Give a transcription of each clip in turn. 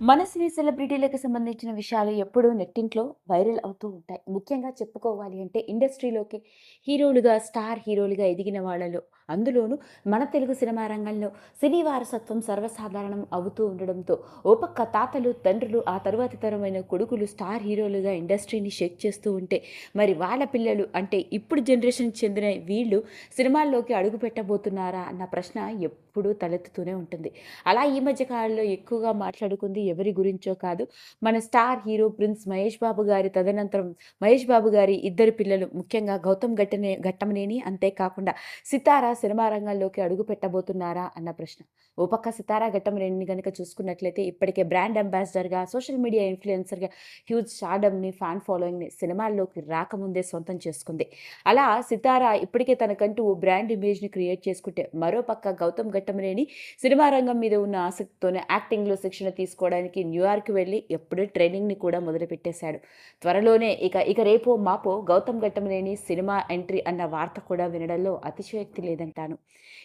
మన సినీ సెలబ్రిటీలకు సంబంధించిన విషయాలు ఎప్పుడూ నెట్టింట్లో వైరల్ అవుతూ ఉంటాయి. ముఖ్యంగా చెప్పుకోవాలి అంటే ఇండస్ట్రీలోకి హీరోలుగా స్టార్ హీరోలుగా ఎదిగిన వాళ్ళలో అందులోనూ మన తెలుగు సినిమా రంగంలో సినీ వారసత్వం సర్వసాధారణం అవుతూ ఉండడంతో ఓ పక్క తాతలు తండ్రులు ఆ తరువాతి తరమైన కొడుకులు స్టార్ హీరోలుగా ఇండస్ట్రీని షేక్ చేస్తూ ఉంటే మరి వాళ్ళ పిల్లలు అంటే ఇప్పుడు జనరేషన్ చెందిన వీళ్ళు సినిమాల్లోకి అడుగు పెట్టబోతున్నారా అన్న ప్రశ్న ఎప్పుడూ తలెత్తుతూనే ఉంటుంది. అలా ఈ మధ్య కాలంలో ఎక్కువగా మాట్లాడుకుంది ఎవరి గురించో కాదు. మన star hero prince Mahesh Babu గారి తదనంతరం మహేష్ బాబు గారి ఇద్దరు పిల్లలు ముఖ్యంగా గౌతమ్ ఘట్టనే ఘట్టమనేని అంతేకాకుండా సితారా సినిమా రంగంలోకి అడుగు పెట్టబోతున్నారా అన్న ప్రశ్న. ఓ పక్క సితారా ఘట్టమనేని కనుక చూసుకున్నట్లయితే ఇప్పటికే బ్రాండ్ అంబాసిడర్గా సోషల్ మీడియా ఇన్ఫ్లుయెన్సర్గా హ్యూజ్ స్టార్డమ్ని ఫ్యాన్ ఫాలోయింగ్ని సినిమాల్లోకి రాకముందే సొంతం చేసుకుంది. అలా సితారా ఇప్పటికే తనకంటూ ఓ బ్రాండ్ ఇమేజ్ని క్రియేట్ చేసుకుంటే మరో పక్క గౌతమ్ ఘట్టమనేని సినిమా రంగం మీద ఉన్న ఆసక్తితోనే యాక్టింగ్లో శిక్షణ తీసుకోవడానికి న్యూయార్క్ వెళ్ళి ఎప్పుడే ట్రైనింగ్ని కూడా మొదలుపెట్టేశాడు. త్వరలోనే ఇక ఇక రేపో మాపో గౌతమ్ ఘట్టమనేని సినిమా ఎంట్రీ అన్న వార్త కూడా వినడంలో అతిశయోక్తి లేదంటాను.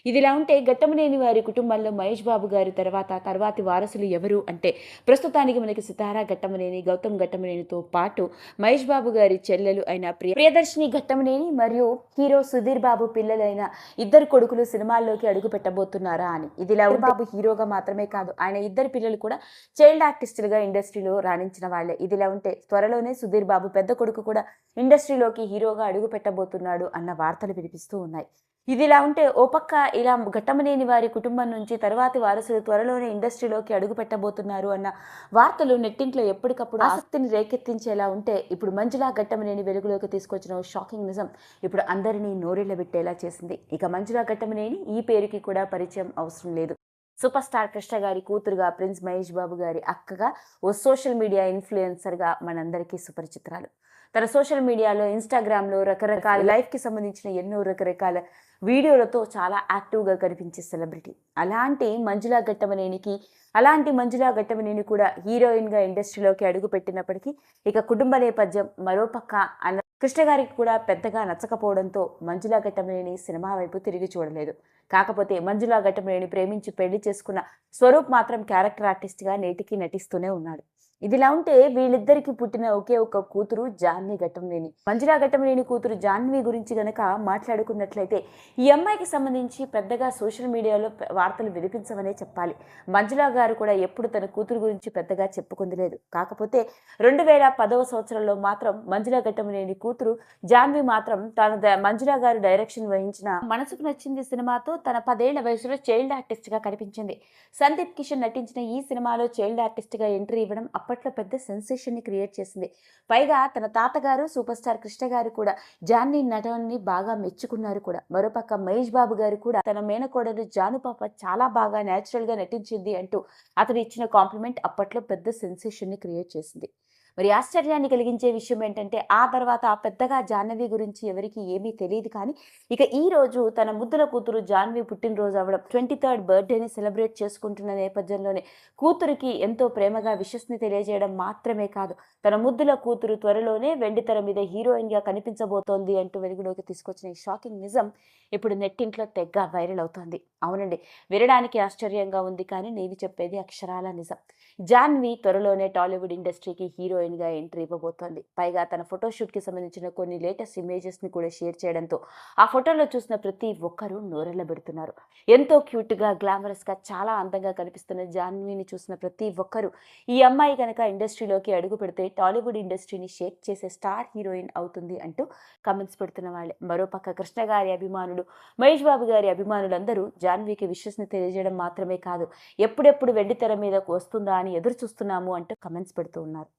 ఇదిలా ఉంటే ఘట్టమనేని వారి కుటుంబంలో మహేష్ బాబు గారి తర్వాత తర్వాతి వారసులు ఎవరు అంటే ప్రస్తుతానికి మనకి సితారా ఘట్టమనేని గౌతమ్ ఘట్టమనేనితో పాటు మహేష్ బాబు గారి చెల్లెలు అయిన ప్రియ ప్రియదర్శిని ఘట్టమనేని మరియు హీరో సుధీర్ బాబు పిల్లలైన ఇద్దరు కొడుకులు సినిమాల్లోకి అడుగు పెట్టబోతున్నారు అని. ఇదిలా ఉంటే బాబు. హీరోగా మాత్రమే కాదు ఆయన ఇద్దరు పిల్లలు కూడా చైల్డ్ ఆర్టిస్టులుగా ఇండస్ట్రీలో రాణించిన వాళ్ళే. ఇదిలా ఉంటే త్వరలోనే సుధీర్ బాబు పెద్ద కొడుకు కూడా ఇండస్ట్రీలోకి హీరోగా అడుగు పెట్టబోతున్నాడు అన్న వార్తలు వినిపిస్తూ ఉన్నాయి. ఇదిలా ఉంటే ఓ పక్క ఇలా ఘట్టమనేని వారి కుటుంబం నుంచి తర్వాతి వారసులు త్వరలోనే ఇండస్ట్రీలోకి అడుగు పెట్టబోతున్నారు అన్న వార్తలు నెట్టింట్లో ఎప్పటికప్పుడు ఆసక్తిని రేకెత్తించేలా ఉంటే ఇప్పుడు మంజులా ఘట్టమనేని వెలుగులోకి తీసుకొచ్చిన ఓ షాకింగ్ నిజం ఇప్పుడు అందరినీ నోరెళ్ళబెట్టేలా చేసింది. ఇక మంజులా ఘట్టమనేని ఈ పేరుకి కూడా పరిచయం అవసరం లేదు. సూపర్ స్టార్ కృష్ణ గారి కూతురుగా ప్రిన్స్ మహేష్ బాబు గారి అక్కగా ఓ సోషల్ మీడియా ఇన్ఫ్లుయెన్సర్గా మనందరికీ సుపరిచితురాలు. తన సోషల్ మీడియాలో ఇన్స్టాగ్రామ్లో రకరకాల లైఫ్కి సంబంధించిన ఎన్నో రకరకాల వీడియోలతో చాలా యాక్టివ్గా కనిపించే సెలబ్రిటీ. అలాంటి మంజులా ఘట్టమనేనికి అలాంటి మంజులా ఘట్టమనేని కూడా హీరోయిన్గా ఇండస్ట్రీలోకి అడుగుపెట్టినప్పటికీ ఇక కుటుంబ నేపథ్యం మరోపక్క అన్న కృష్ణ గారికి కూడా పెద్దగా నచ్చకపోవడంతో మంజులా ఘట్టమనేని సినిమా వైపు తిరిగి చూడలేదు. కాకపోతే మంజులా ఘట్టమనేని ప్రేమించి పెళ్ళి చేసుకున్న స్వరూప్ మాత్రం క్యారెక్టర్ ఆర్టిస్ట్గా నేటికి నటిస్తూనే ఉన్నాడు. ఇదిలా ఉంటే వీళ్ళిద్దరికి పుట్టిన ఒకే ఒక కూతురు జాన్వి ఘట్టంలేని మంజులా ఘట్టంలేని కూతురు జాన్వి గురించి గనక మాట్లాడుకున్నట్లయితే ఈ అమ్మాయికి సంబంధించి పెద్దగా సోషల్ మీడియాలో వార్తలు వినిపించవనే చెప్పాలి. మంజులా గారు కూడా ఎప్పుడు తన కూతురు గురించి పెద్దగా చెప్పుకుంది లేదు. కాకపోతే రెండు వేల పదవ సంవత్సరంలో మాత్రం మంజులా ఘట్టంలేని కూతురు జాన్వి మాత్రం తన మంజులా గారు డైరెక్షన్ వహించిన మనసుకు నచ్చింది సినిమాతో తన పదేళ్ళ వయసులో చైల్డ్ ఆర్టిస్ట్గా కనిపించింది. సందీప్ కిషన్ నటించిన ఈ సినిమాలో చైల్డ్ ఆర్టిస్ట్గా ఎంట్రీ ఇవ్వడం అప్పటి అప్పట్లో పెద్ద సెన్సేషన్ని క్రియేట్ చేసింది. పైగా తన తాతగారు సూపర్ స్టార్ కృష్ణ గారు కూడా జాన్ని నటనని బాగా మెచ్చుకున్నారు కూడా. మరోపక్క మహేష్ బాబు గారు కూడా తన మేనకోడలు జాను పాప చాలా బాగా న్యాచురల్గా నటించింది అంటూ అతను ఇచ్చిన కాంప్లిమెంట్ అప్పట్లో పెద్ద సెన్సేషన్ని క్రియేట్ చేసింది. మరి ఆశ్చర్యాన్ని కలిగించే విషయం ఏంటంటే ఆ తర్వాత పెద్దగా జాహ్నవి గురించి ఎవరికి ఏమీ తెలియదు కానీ ఇక ఈ రోజు తన ముద్దుల కూతురు జాహ్నవి పుట్టినరోజు అవ్వడం ట్వంటీ థర్డ్ బర్త్డేని సెలబ్రేట్ చేసుకుంటున్న నేపథ్యంలోనే కూతురికి ఎంతో ప్రేమగా విషస్ని తెలియజేయడం మాత్రమే కాదు తన ముద్దుల కూతురు త్వరలోనే వెండితెర మీద హీరోయిన్గా కనిపించబోతోంది అంటూ వెలుగులోకి తీసుకొచ్చిన ఈ షాకింగ్ నిజం ఇప్పుడు నెట్టింట్లో తెగ్గ వైరల్ అవుతోంది. అవునండి వినడానికి ఆశ్చర్యంగా ఉంది కానీ నేను చెప్పేది అక్షరాల నిజం. జాన్వి త్వరలోనే టాలీవుడ్ ఇండస్ట్రీకి హీరోయిన్ హీరోయిన్గా ఎంట్రీ ఇవ్వబోతోంది. పైగా తన ఫోటోషూట్కి సంబంధించిన కొన్ని లేటెస్ట్ ఇమేజెస్ని కూడా షేర్ చేయడంతో ఆ ఫోటోలో చూసిన ప్రతి ఒక్కరూ నోరెళ్ళబెడుతున్నారు ఎంతో క్యూట్గా గ్లామరస్గా చాలా అందంగా కనిపిస్తున్న జాన్వీని చూసిన ప్రతి ఒక్కరూ ఈ అమ్మాయి కనుక ఇండస్ట్రీలోకి అడుగు పెడితే టాలీవుడ్ ఇండస్ట్రీని షేక్ చేసే స్టార్ హీరోయిన్ అవుతుంది అంటూ కమెంట్స్ పెడుతున్న వాళ్ళే. మరోపక్క కృష్ణ గారి అభిమానులు మహేష్ బాబు గారి అభిమానులందరూ జాన్వీకి విషస్ని తెలియజేయడం మాత్రమే కాదు ఎప్పుడెప్పుడు వెండితెర మీదకు వస్తుందా అని ఎదురు చూస్తున్నాము అంటూ కమెంట్స్ పెడుతూ ఉన్నారు.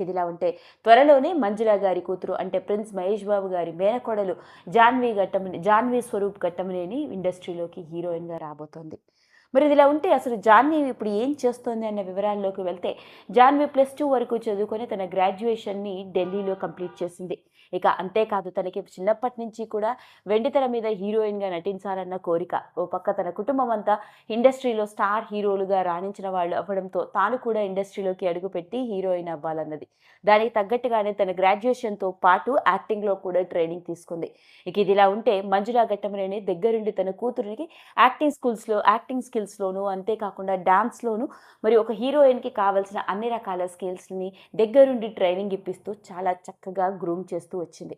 ఇదిలా ఉంటే త్వరలోనే మంజుల గారి కూతురు అంటే ప్రిన్స్ మహేష్ బాబు గారి మేనకోడలు జాన్వీ ఘట్టమని జాన్వీ స్వరూప్ ఘట్టమనేని ఇండస్ట్రీలోకి హీరోయిన్గా రాబోతోంది. మరి ఇదిలా ఉంటే అసలు జాన్వీ ఇప్పుడు ఏం చేస్తోంది అన్న వివరాల్లోకి వెళ్తే జాన్వీ ప్లస్ టూ వరకు చదువుకొని తన గ్రాడ్యుయేషన్ని ఢిల్లీలో కంప్లీట్ చేసింది. ఇక అంతేకాదు తనకి చిన్నప్పటి నుంచి కూడా వెండితెర మీద హీరోయిన్గా నటించాలన్న కోరిక. ఓ పక్క తన కుటుంబం అంతా ఇండస్ట్రీలో స్టార్ హీరోలుగా రాణించిన వాళ్ళు అవ్వడంతో తాను కూడా ఇండస్ట్రీలోకి అడుగుపెట్టి హీరోయిన్ అవ్వాలన్నది. దానికి తగ్గట్టుగానే తన గ్రాడ్యుయేషన్తో పాటు యాక్టింగ్లో కూడా ట్రైనింగ్ తీసుకుంది. ఇక ఇదిలా ఉంటే మంజులా ఘట్టమనేని దగ్గరుండి తన కూతురికి యాక్టింగ్ స్కూల్స్లో యాక్టింగ్ స్కిల్స్లోనూ అంతేకాకుండా డ్యాన్స్లోనూ మరి ఒక హీరోయిన్కి కావాల్సిన అన్ని రకాల స్కిల్స్ని దగ్గరుండి ట్రైనింగ్ ఇప్పిస్తూ చాలా చక్కగా గ్రూమ్ చేస్తూ వచ్చింది.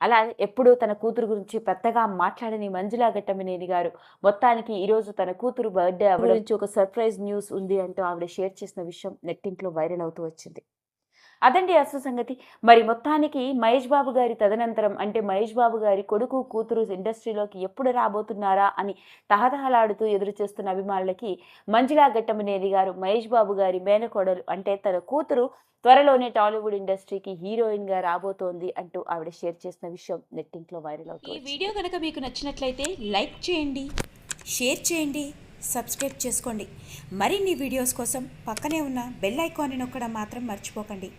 అలా ఎప్పుడూ తన కూతురు గురించి పెద్దగా మాట్లాడని మంజులా ఘట్టమనేని గారు మొత్తానికి ఈరోజు తన కూతురు బర్త్డే అవ్వడం గురించి ఒక సర్ప్రైజ్ న్యూస్ ఉంది అంటూ ఆవిడ షేర్ చేసిన విషయం నెట్టింట్లో వైరల్ అవుతూ వచ్చింది. అదండి అసలు సంగతి. మరి మొత్తానికి మహేష్ బాబు గారి తదనంతరం అంటే మహేష్ బాబు గారి కొడుకు కూతురు ఇండస్ట్రీలోకి ఎప్పుడు రాబోతున్నారా అని తహతహలాడుతూ ఎదురు చేస్తున్న అభిమానులకి మంజులా ఘట్టమనేని గారు మహేష్ బాబు గారి మేనకోడలు అంటే తన కూతురు త్వరలోనే టాలీవుడ్ ఇండస్ట్రీకి హీరోయిన్గా రాబోతోంది అంటూ ఆవిడ షేర్ చేసిన విషయం నెట్టింట్లో వైరల్ ఈ అవుతుంది. వీడియో కనుక మీకు నచ్చినట్లయితే లైక్ చేయండి షేర్ చేయండి సబ్స్క్రైబ్ చేసుకోండి. మరిన్ని వీడియోస్ కోసం పక్కనే ఉన్న బెల్ ఐకాన్ని నొక్కడం మాత్రం మర్చిపోకండి.